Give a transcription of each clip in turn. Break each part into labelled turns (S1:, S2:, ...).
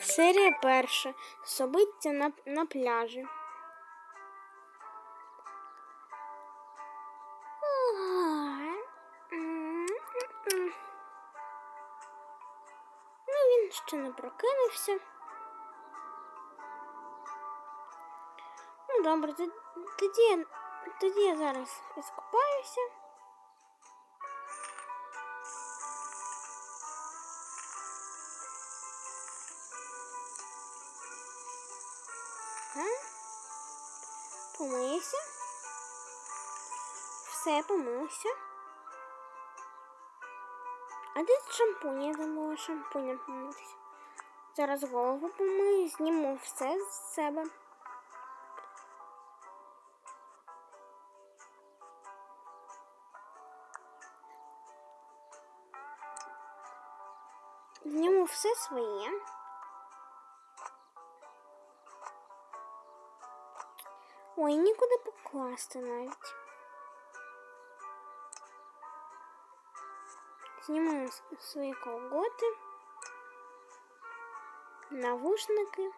S1: Серія перша. Собиття на, на пляжі. Ну, він ще не прокинувся. Ну, добре, тоді, тоді я зараз іскупаюся. Помийся. Все, помився. А де шампунь? Я забула шампунем помитися. Зараз голову помию, зніму все з себе. Зніму все своє. Ой, нікуди покласти навіть. Знімаю с- свої колготи, навушники.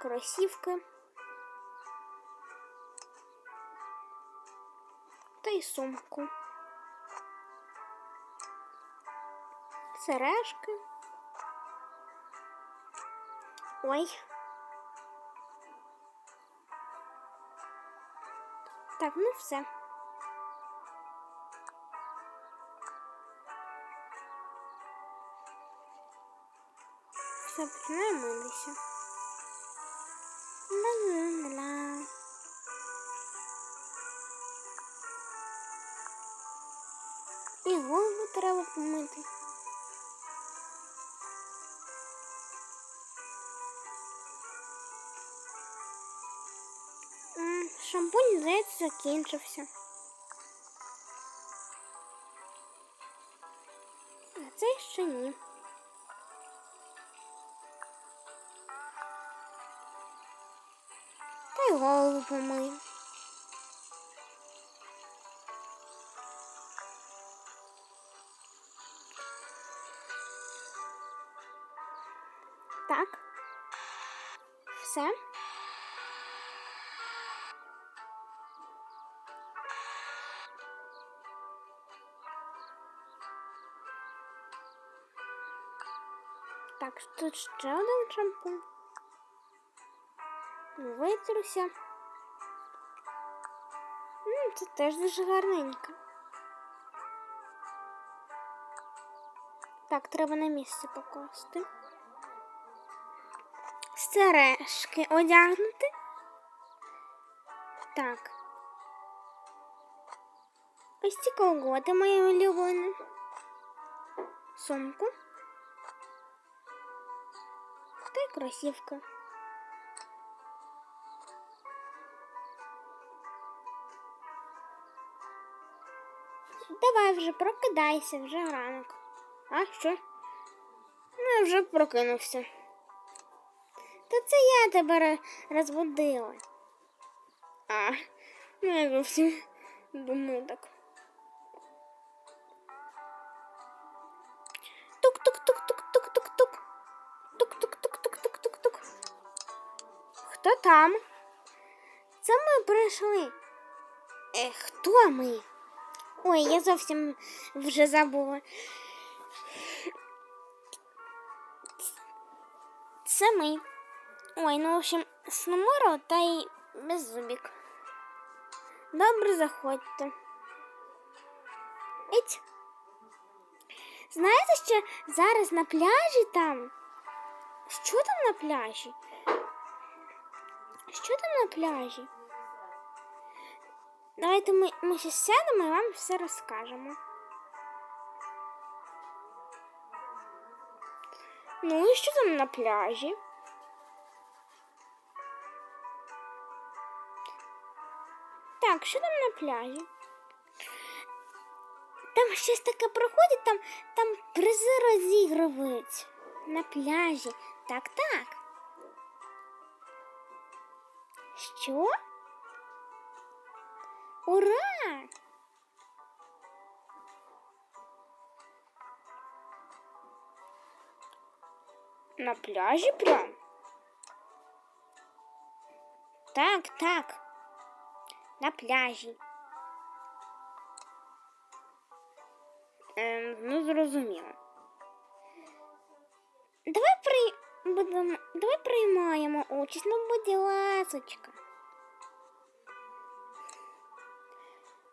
S1: Кросівки. Та й сумку. Сережки. Ой. Так, ну все. Все, митися. Ла-ла-ла-ла. І голову треба помити. Шампунь, здається, закінчився. А цей ще ні. Та й голову помию. Так, тут ще один шампунь. Витруся. М, Це теж дуже гарненько. Так, треба на місце покласти. Сережки одягнути. Так. Ось ці колготи мої улюблені. Сумку. Кросівка. Давай вже прокидайся, вже ранок. А що? Ну, я вже прокинувся. Та це я тебе ро- розбудила. А, ну я зовсім думаю так. Хто там? Це ми прийшли. Е, хто ми? Ой, я зовсім вже забула. Це ми. Ой, ну, в общем, з та й без зубік. Добре, заходьте. Іть. Знаєте, що зараз на пляжі там? Що там на пляжі? Що там на пляжі? Давайте ми, ми ще сядемо і вам все розкажемо. Ну і що там на пляжі? Так, що там на пляжі? Там щось таке проходить, там, там призи розігрують. На пляжі. Так, так. Що? Ура! На пляже прям? Так, так. На пляже. Ем, ну, зрозуміло. Давай при... будемо... Давай приймаємо участь, ну будь ласочка.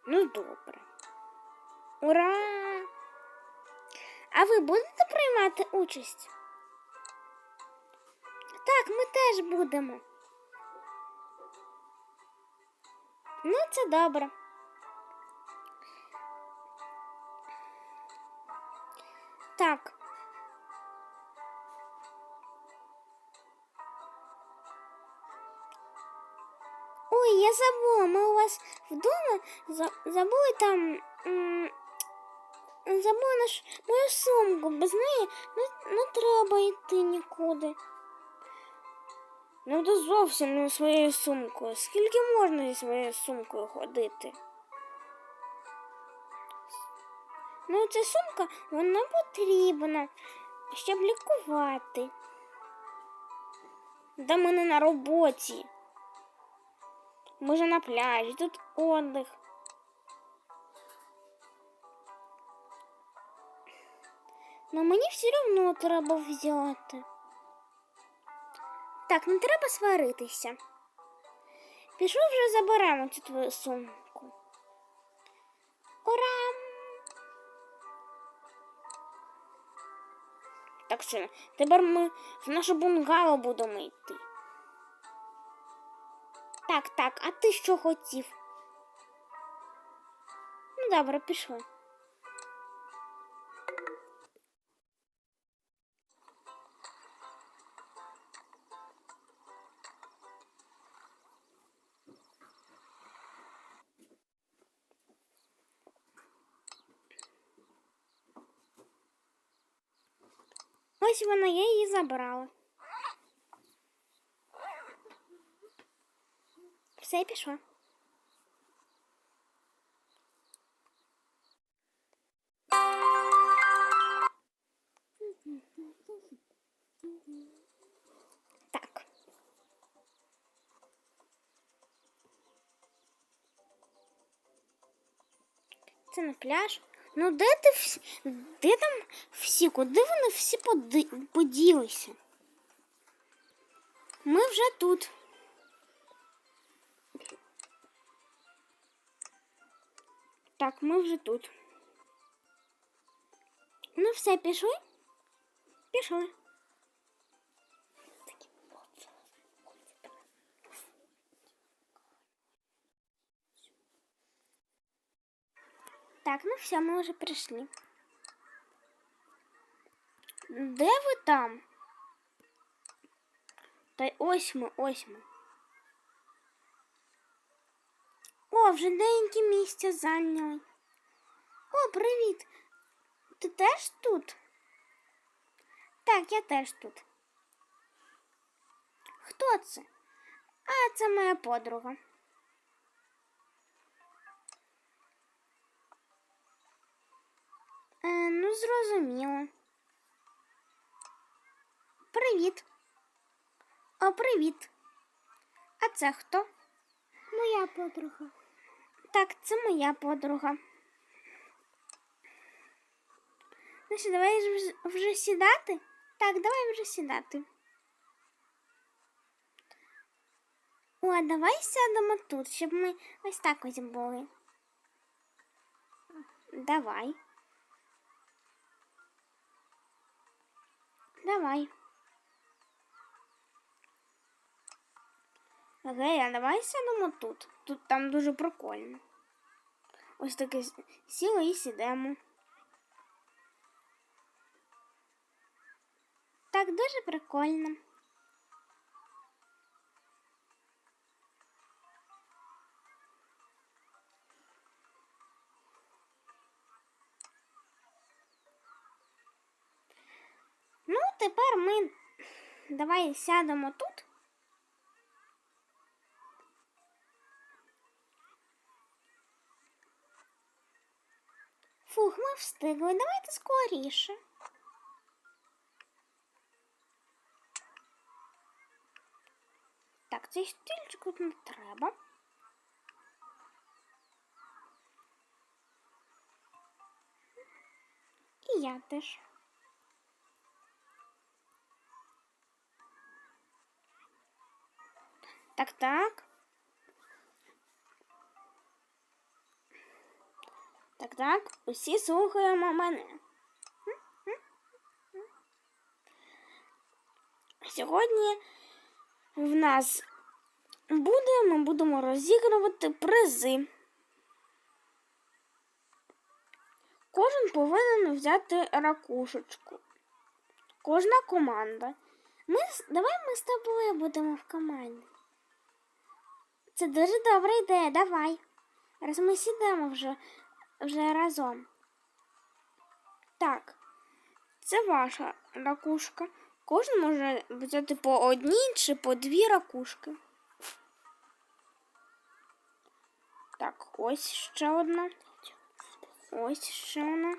S1: Ну, добре. Ура! А ви будете приймати участь? Так, ми теж будемо. Ну, це добре. Так. Я забула, ми у вас вдома забули там. Забула наш мою сумку, без неї не, не треба йти нікуди. Ну, то зовсім не своєю сумкою. Скільки можна зі своєю сумкою ходити? Ну, ця сумка, вона потрібна, щоб лікувати. Да ми на роботі. Ми ж на пляжі, тут отдих. Но мені все одно треба взяти. Так, не треба сваритися. Пішов вже заберемо цю твою сумку. Ура! Так що, тепер ми в наше бунгало будемо йти. Так, так, а ти що хотів? Ну, добре, пішли. Ось вона, я її забрала. Все, я пішла. Так. Це на пляж. Ну де ти всі? Де там всі? Куди вони всі поди... поділися? Ми вже тут. Так, ми вже тут. Ну все, пішли? Пішли. Так, ну все, ми вже прийшли. Де ви там? Та ось ми, ось ми. О, вже деякі місця зайняли. О, привіт. Ти теж тут? Так, я теж тут. Хто це? А, це моя подруга. Е, ну, зрозуміло. Привіт. О, привіт. А це хто? Моя подруга. Так, це моя подруга. Ну що, давай вже- вже сідати? Так, давай вже сідати. О, давай сядемо тут, щоб ми ось так ось були. Давай. Давай. Гей, а давай сядемо тут. Тут там дуже прикольно. Ось таке с- сіли і сідемо. Так дуже прикольно. Ну, тепер ми давай сядемо тут. встигли. Давайте скоріше. Так, цей стільчик не треба. И я теж. Так, так. Так, так, усі слухаємо мене. Сьогодні в нас буде, ми будемо розігрувати призи. Кожен повинен взяти ракушечку. Кожна команда. Ми, давай ми з тобою будемо в команді. Це дуже добра ідея, давай. Раз ми сідемо вже, вже разом. Так, це ваша ракушка. Кожен може взяти по одній чи по дві ракушки. Так, ось ще одна. Ось ще одна.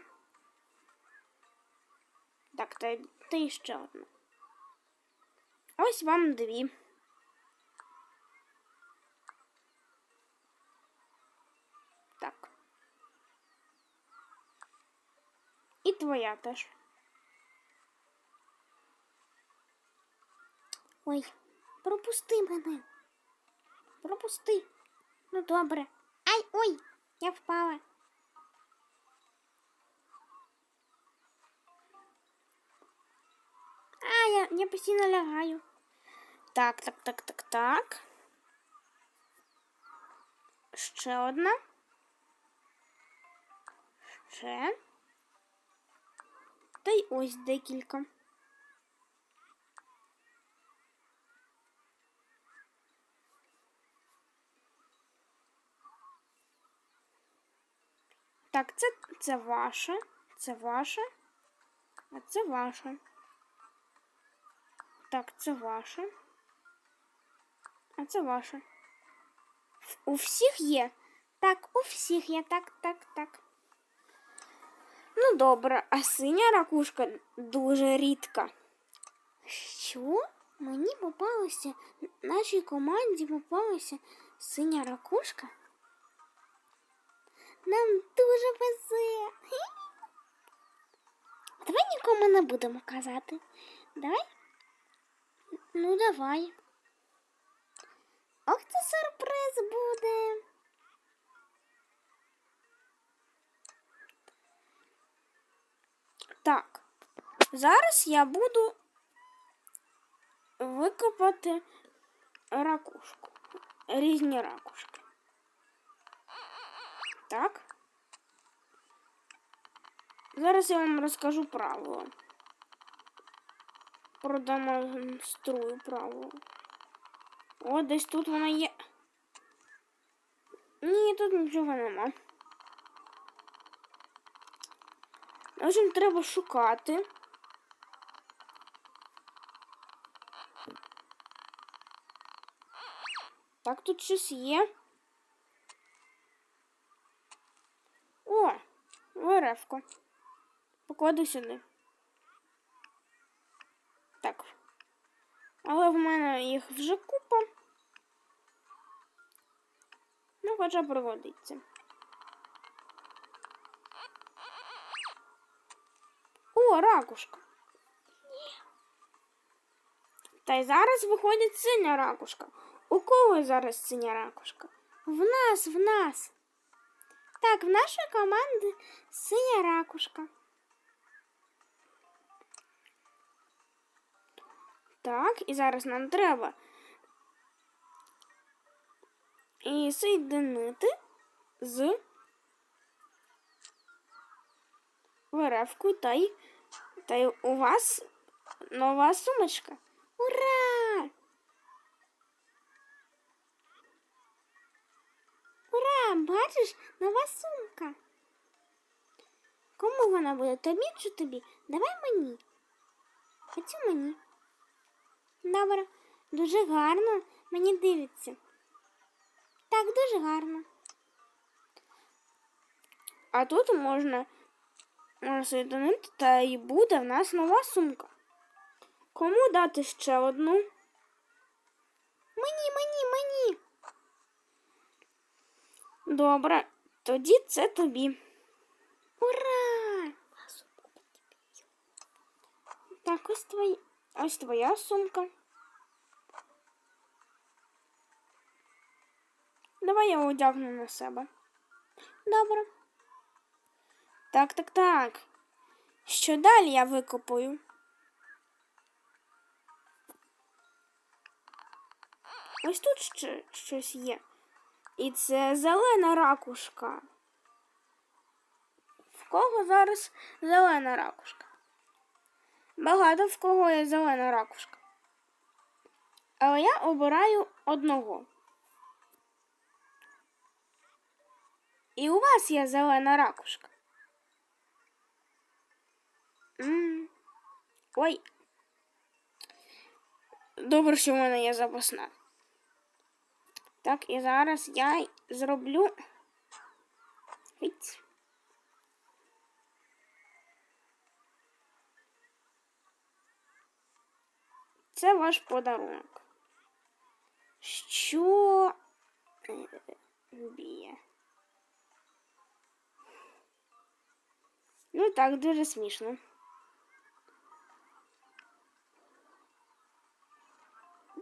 S1: Так, та, та і ще одна. Ось вам дві. Так. І твоя теж. Ой, пропусти мене. Пропусти. Ну добре. Ай, ой, я впала. А, я, я постійно лягаю. Так, так, так, так, так. Ще одна. Ще. Та й ось декілька. Так, це, це ваше, це ваше, а це ваше. Так, це ваше. А це ваше. Ф- У всіх є? Так, у всіх є. Так, так, так. Ну, добре, а синя ракушка дуже рідка. Що? Мені попалося, нашій команді попалася синя ракушка? Нам дуже везе. Давай нікому не будемо казати. Давай? Ну, давай. Ох, це сюрприз буде. Так, зараз я буду викопати ракушку. Різні ракушки. Так. Зараз я вам розкажу правила. Продемонструю правила. О, десь тут вона є. Ні, тут нічого нема. Общем, треба шукати. Так, тут щось є. О, веревка. Покладу сюди. Так. Але в мене їх вже купа. Ну, хоча пригодиться. ракушка. Та й зараз виходить синя ракушка. У кого зараз синя ракушка? В нас, в нас. Так, в нашої команди синя ракушка. Так, і зараз нам треба і соєдинити з веревкою та й, та й у вас нова сумочка. Ура! Ура! Бачиш, нова сумка. Кому вона буде? Тобі чи тобі? Давай мені. Хочу мені. Добре, дуже гарно мені дивиться. Так, дуже гарно. А тут можна, соєдинити, та і буде в нас нова сумка. Кому дати ще одну? Мені, мені, мені. Добре, тоді це тобі. Ура! Так, ось твоя, ось твоя сумка. Давай я одягну на себе. Добре. Так, так, так. Що далі я викопаю? Ось тут ще щось є. І це зелена ракушка. В кого зараз зелена ракушка? Багато в кого є зелена ракушка. Але я обираю одного. І у вас є зелена ракушка. М. Ой. Добре, що в мене є запасна. Так, і зараз я зроблю. Гить. Це ваш подарунок. Що е, б'є? Ну так, дуже смішно.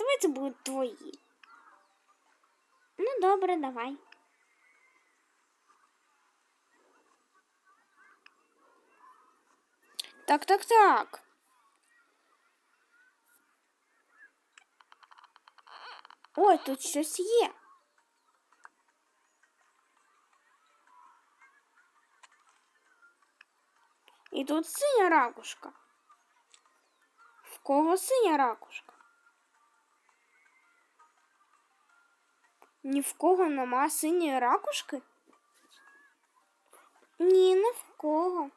S1: Давай це будуть твої. Ну, добре, давай. Так, так, так. Ой, тут щось є. І тут синя ракушка. В кого синя ракушка? Ні в кого нема синьої ракушки? Ні, не в кого.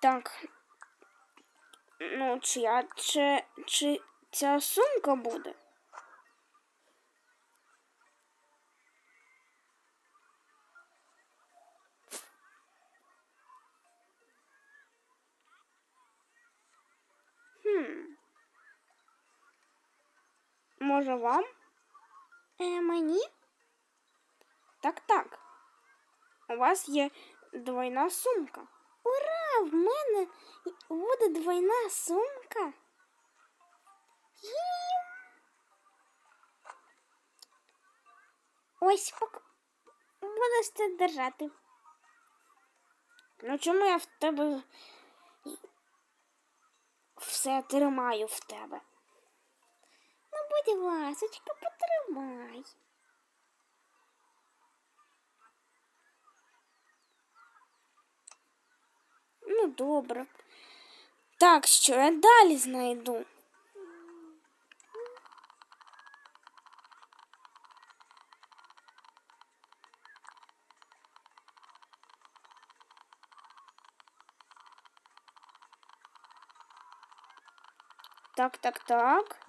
S1: Так. Ну, чия, чи, чи ця сумка буде? Може вам? Е, мені? Так, так. У вас є двойна сумка. Ура! В мене буде двойна сумка. Ї! Ось пок... будеш це держати. Ну чому я в тебе все тримаю в тебе? Будь ласочка, потримай. Ну, добре. Так, що я далі знайду? Так, так, так.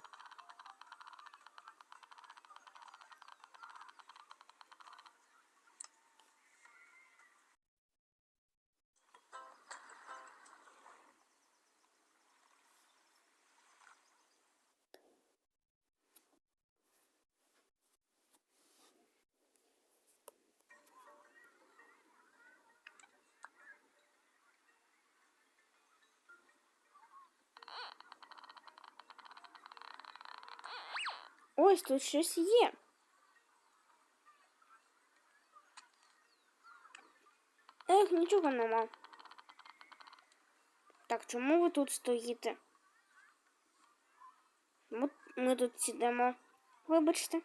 S1: Ось тут щось є. Ех, нічого нема. Так, чому ви тут стоїте? Ми, ми тут сидимо. Вибачте.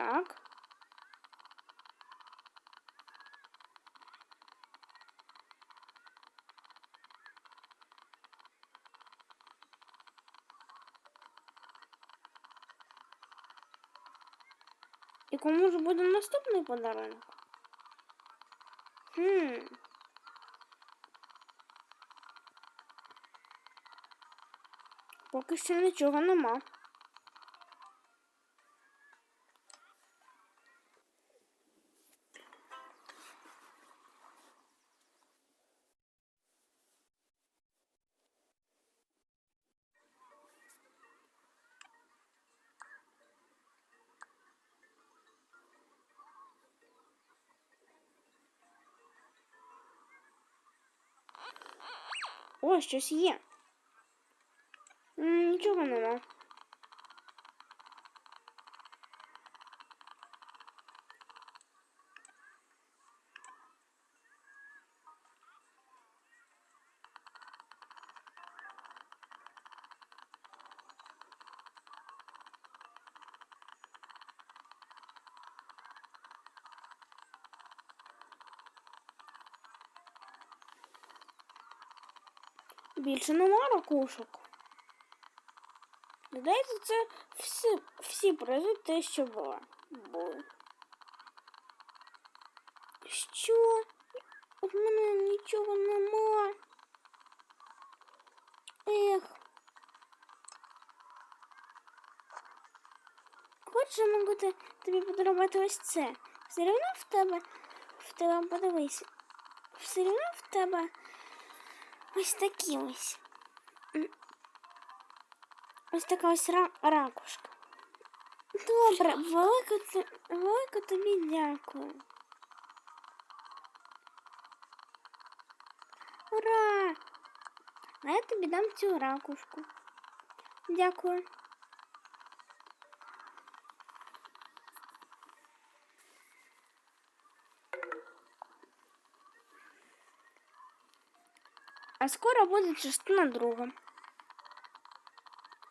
S1: Так. І кому ж буде наступний подарунок? Хм. Поки що нічого нема. О, щось є. М, Нічого нема. Більше нема ракушок. Здається, це всі, всі призи те, що було. були. Що? У мене нічого нема. Ех. Хочеш, можу тобі подарувати ось це. Все одно в тебе, в тебе подивись. Все одно в тебе ось такі ось. М. Ось така ось ра- ракушка. Добре, велико, це- велико тобі дякую. Ура! А я тобі дам цю ракушку. Дякую. А скоро буде частина друга.